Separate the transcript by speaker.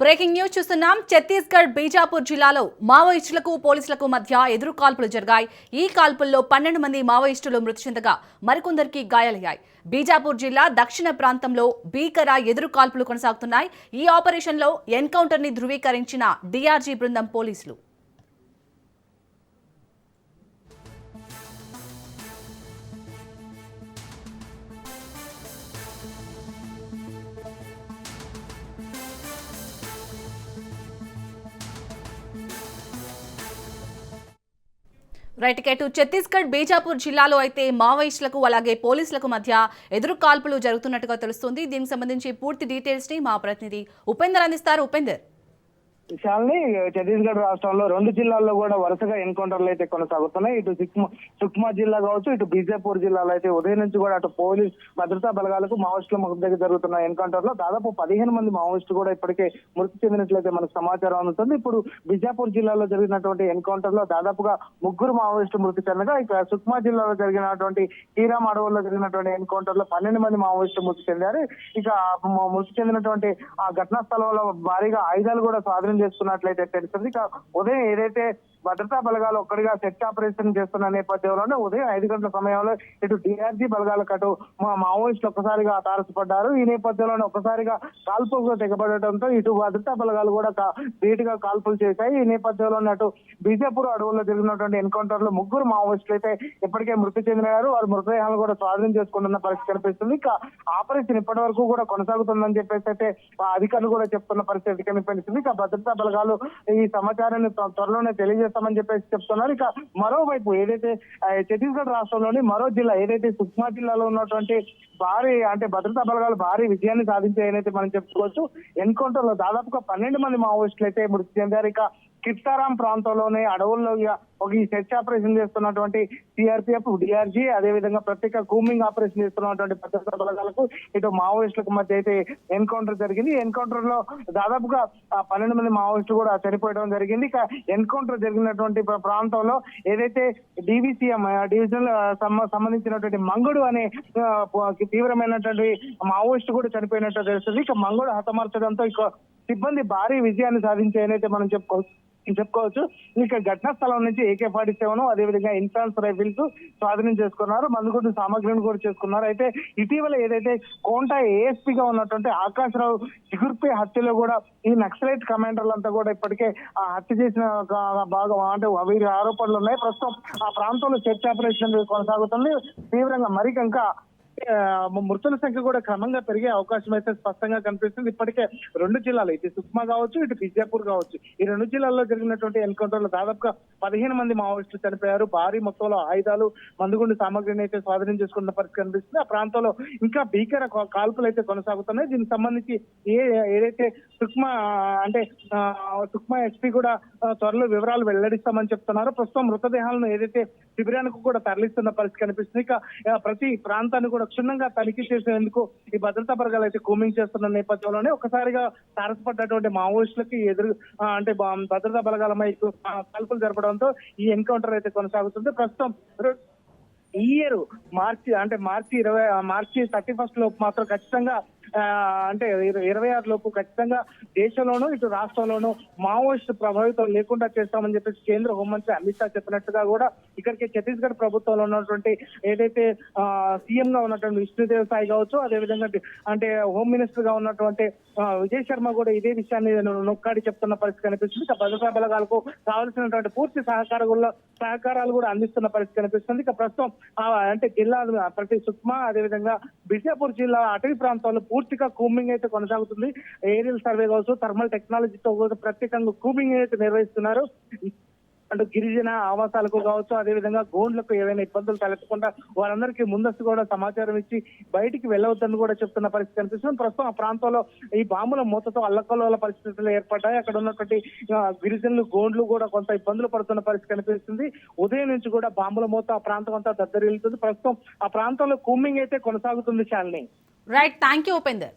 Speaker 1: Breaking news చూస్తున్నాం. ఛత్తీస్గఢ్ బీజాపూర్ జిల్లాలో మావోయిస్టులకు పోలీసులకు మధ్య ఎదురు కాల్పులు జరిగాయి. ఈ కాల్పుల్లో పన్నెండు మంది మావోయిస్టులు మృతి చెందగా మరికొందరికి గాయాలయ్యాయి. బీజాపూర్ జిల్లా దక్షిణ ప్రాంతంలో భీకర ఎదురు కాల్పులు కొనసాగుతున్నాయి. ఈ ఆపరేషన్లో ఎన్కౌంటర్ని ధృవీకరించిన డీఆర్జీ బృందం పోలీసులు. రైట్ కేటు ఛత్తీస్గఢ్ బీజాపూర్ జిల్లాలో అయితే మావోయిస్టులకు అలాగే పోలీసులకు మధ్య ఎదురు కాల్పులు జరుగుతున్నట్టుగా తెలుస్తుంది. దీనికి సంబంధించి పూర్తి డీటెయిల్స్ని మా ప్రతినిధి ఉపేందర్ అందిస్తారు. ఉపేందర్.
Speaker 2: విషయాల్ని ఛత్తీస్గఢ్ రాష్ట్రంలో రెండు జిల్లాల్లో కూడా వరుసగా ఎన్కౌంటర్లు అయితే కొనసాగుతున్నాయి. ఇటు సుక్మా సుక్మా జిల్లా కావచ్చు ఇటు బీజాపూర్ జిల్లాలో అయితే ఉదయం నుంచి కూడా అటు పోలీస్ భద్రతా బలగాలకు మావోయిస్టుల దగ్గర జరుగుతున్న ఎన్కౌంటర్లో దాదాపు పదిహేను మంది మావోయిస్టులు కూడా ఇప్పటికే మృతి చెందినట్లయితే మనకు సమాచారం అందుతుంది. ఇప్పుడు బీజాపూర్ జిల్లాలో జరిగినటువంటి ఎన్కౌంటర్లో దాదాపుగా ముగ్గురు మావోయిస్టులు మృతి చెందగా ఇక సుక్మా జిల్లాలో జరిగినటువంటి హీరామ్ అడవుల్లో జరిగినటువంటి ఎన్కౌంటర్లో పన్నెండు మంది మావోయిస్టులు మృతి చెందారు. ఇక మృతి చెందినటువంటి ఆ ఘటనా స్థలంలో భారీగా ఆయుధాలు కూడా స్వాధీనం చేస్తున్నట్లయితే తెలుస్తుంది. ఇక ఉదయం ఏదైతే భద్రతా బలగాలు ఒక్కడిగా సెట్ ఆపరేషన్ చేస్తున్న నేపథ్యంలోనే ఉదయం ఐదు గంటల సమయంలో ఇటు డిఆర్జీ బలగాలకు అటు మా మావోయిస్టులు ఒక్కసారిగా తారసపడ్డారు. ఈ నేపథ్యంలోనే ఒక్కసారిగా కాల్పులకు తెగబడటంతో ఇటు భద్రతా బలగాలు కూడా ధీటుగా కాల్పులు చేశాయి. ఈ నేపథ్యంలోనే అటు బీజాపూర్ అడవుల్లో జరిగినటువంటి ఎన్కౌంటర్లో ముగ్గురు మావోయిస్టులు అయితే ఇప్పటికే మృతి చెందినారు వారి మృతదేహాలు కూడా స్వాధీనం చేసుకుంటున్న పరిస్థితి కనిపిస్తుంది. ఇక ఆపరేషన్ ఇప్పటి వరకు కూడా కొనసాగుతుందని చెప్పేసి అయితే ఆ అధికారులు కూడా చెప్తున్న పరిస్థితి కనిపిస్తుంది ఇక భద్రతా బలగాలు ఈ సమాచారాన్ని త్వరలోనే తెలియజేస్తామని చెప్పేసి చెప్తున్నారు. ఇక మరోవైపు ఏదైతే ఛత్తీస్గఢ్ రాష్ట్రంలోని మరో జిల్లా ఏదైతే సుక్మా జిల్లాలో ఉన్నటువంటి భారీ అంటే భద్రతా బలగాలు భారీ విజయాన్ని సాధించాయనైతే మనం చెప్పుకోవచ్చు. ఎన్కౌంటర్లో దాదాపుగా పన్నెండు మంది మావోయిస్టులు అయితే మృతి చెందారు. ఇక చిత్తారాం ప్రాంతంలోనే అడవుల్లో ఒక ఈ సెర్చ్ ఆపరేషన్ చేస్తున్నటువంటి సిఆర్పిఎఫ్ డిఆర్జీ అదే విధంగా ప్రత్యేక కూమింగ్ ఆపరేషన్ చేస్తున్నటువంటి భద్రతా బలగాలకు ఇటు మావోయిస్టులకు మధ్య అయితే ఎన్కౌంటర్ జరిగింది. ఎన్కౌంటర్లో దాదాపుగా పన్నెండు మంది మావోయిస్టులు కూడా చనిపోయడం జరిగింది. ఇక ఎన్కౌంటర్ జరిగినటువంటి ప్రాంతంలో ఏదైతే డివిసిఎం డివిజనల్ సంబంధించినటువంటి మంగుడు అనే తీవ్రమైనటువంటి మావోయిస్ట్ కూడా చనిపోయినట్టు తెలుస్తుంది. ఇక మంగుడు హతమార్చడంతో ఇక సిబ్బంది భారీ విజయాన్ని సాధించాయనైతే మనం చెప్పుకోవచ్చు. చెప్పుకోవచ్చు. ఇక ఘటనా స్థలం నుంచి ఏకే ఫార్టీ సెవెన్ అదేవిధంగా ఇన్ఫాన్స్ రైఫిల్స్ స్వాధీనం చేసుకున్నారు. మందుగుడ్డు సామగ్రిని కూడా చేసుకున్నారు. అయితే ఇటీవల ఏదైతే కోంటా ASP గా ఉన్నటువంటి ఆకాశరావు చిగుర్పే హత్యలో కూడా ఈ నక్సలైట్ కమాండర్లు అంతా కూడా ఇప్పటికే ఆ హత్య చేసిన భాగం అంటే వీరి ఆరోపణలు ఉన్నాయి. ప్రస్తుతం ఆ ప్రాంతంలో సెర్చ్ ఆపరేషన్ కొనసాగుతుంది. తీవ్రంగా మరి ఇంకా మృతుల సంఖ్య కూడా క్రమంగా పెరిగే అవకాశం అయితే స్పష్టంగా కనిపిస్తుంది. ఇప్పటికే రెండు జిల్లాలు ఇటు సుక్మా కావచ్చు ఇటు బిజాపూర్ కావచ్చు ఈ రెండు జిల్లాల్లో జరిగినటువంటి ఎన్కౌంటర్లో దాదాపుగా పదిహేను మంది మావోయిస్టులు చనిపోయారు. భారీ మొత్తంలో ఆయుధాలు మందుగుండు సామగ్రిని అయితే స్వాధీనం చేసుకున్న పరిస్థితి కనిపిస్తుంది. ఆ ప్రాంతంలో ఇంకా భీకర కాల్పులు అయితే కొనసాగుతున్నాయి. దీనికి సంబంధించి ఏ ఏదైతే సుక్మా అంటే ఆ, సుక్మా ఎస్పీ కూడా త్వరలో వివరాలు వెల్లడిస్తామని చెప్తున్నారు. ప్రస్తుతం మృతదేహాలను ఏదైతే శిబిరానికి కూడా తరలిస్తున్న పరిస్థితి కనిపిస్తుంది. ఇక ప్రతి ప్రాంతాన్ని కూడా క్షుణ్ణంగా తనిఖీ చేసేందుకు ఈ భద్రతా వర్గాలు అయితే కూమింగ్ చేస్తున్న నేపథ్యంలోనే ఒకసారిగా తారసపడ్డటువంటి మావోయిస్టులకి ఎదురు అంటే భద్రతా బలగాల మైకు కాల్పులు జరపడంతో ఈ ఎన్కౌంటర్ అయితే కొనసాగుతుంది. ప్రస్తుతం ఈ ఇయర్ మార్చి అంటే మార్చి ఇరవై మార్చి థర్టీ ఫస్ట్ లోపు మాత్రం ఖచ్చితంగా అంటే ఇరవై ఆరు లోపు ఖచ్చితంగా దేశంలోనూ ఇటు రాష్ట్రంలోనూ మావోయిస్ట్ ప్రభావితం లేకుండా చేస్తామని చెప్పేసి కేంద్ర హోంమంత్రి అమిత్ షా చెప్పినట్టుగా కూడా ఇక్కడికి ఛత్తీస్గఢ్ ప్రభుత్వంలో ఉన్నటువంటి ఏదైతే సీఎం గా ఉన్నటువంటి విష్ణుదేవ్ సాయి కావచ్చు అదేవిధంగా అంటే హోమ్ మినిస్టర్గా ఉన్నటువంటి విజయ్ శర్మ కూడా ఇదే విషయాన్ని నొక్కాడి చెప్తున్న పరిస్థితి కనిపిస్తుంది. ఇక భద్రతా బలగాలకు కావాల్సినటువంటి పూర్తి సహకారాలు సహకారాలు కూడా అందిస్తున్న పరిస్థితి కనిపిస్తుంది. ఇక ప్రస్తుతం ఆ, అంటే జిల్లా ప్రతి సుక్మా అదేవిధంగా బిజాపూర్ జిల్లా అటవీ ప్రాంతాల్లో పూర్తిగా కూమింగ్ అయితే కొనసాగుతుంది. ఏరియల్ సర్వే కావచ్చు థర్మల్ టెక్నాలజీతో కూడా ప్రత్యేకంగా కూమింగ్ అయితే నిర్వహిస్తున్నారు. అంటే గిరిజన ఆవాసాలకు కావచ్చు అదేవిధంగా గోండ్లకు ఏవైనా ఇబ్బందులు తలెత్తకుండా వారందరికీ ముందస్తు కూడా సమాచారం ఇచ్చి బయటికి వెళ్ళవద్దని కూడా చెప్తున్న పరిస్థితి కనిపిస్తుంది. ప్రస్తుతం ఆ ప్రాంతంలో ఈ బాంబుల మూతతో అల్లకల్లోల పరిస్థితులు ఏర్పడ్డాయి. అక్కడ ఉన్నటువంటి గిరిజనులు గోండ్లు కూడా కొంత ఇబ్బందులు పడుతున్న పరిస్థితి కనిపిస్తుంది. ఉదయం నుంచి కూడా బాంబుల మూత ఆ ప్రాంతం అంతా దద్దరిల్లుతుంది. ప్రస్తుతం ఆ ప్రాంతంలో కూమింగ్ అయితే కొనసాగుతుంది Shalini
Speaker 1: right thank you Upender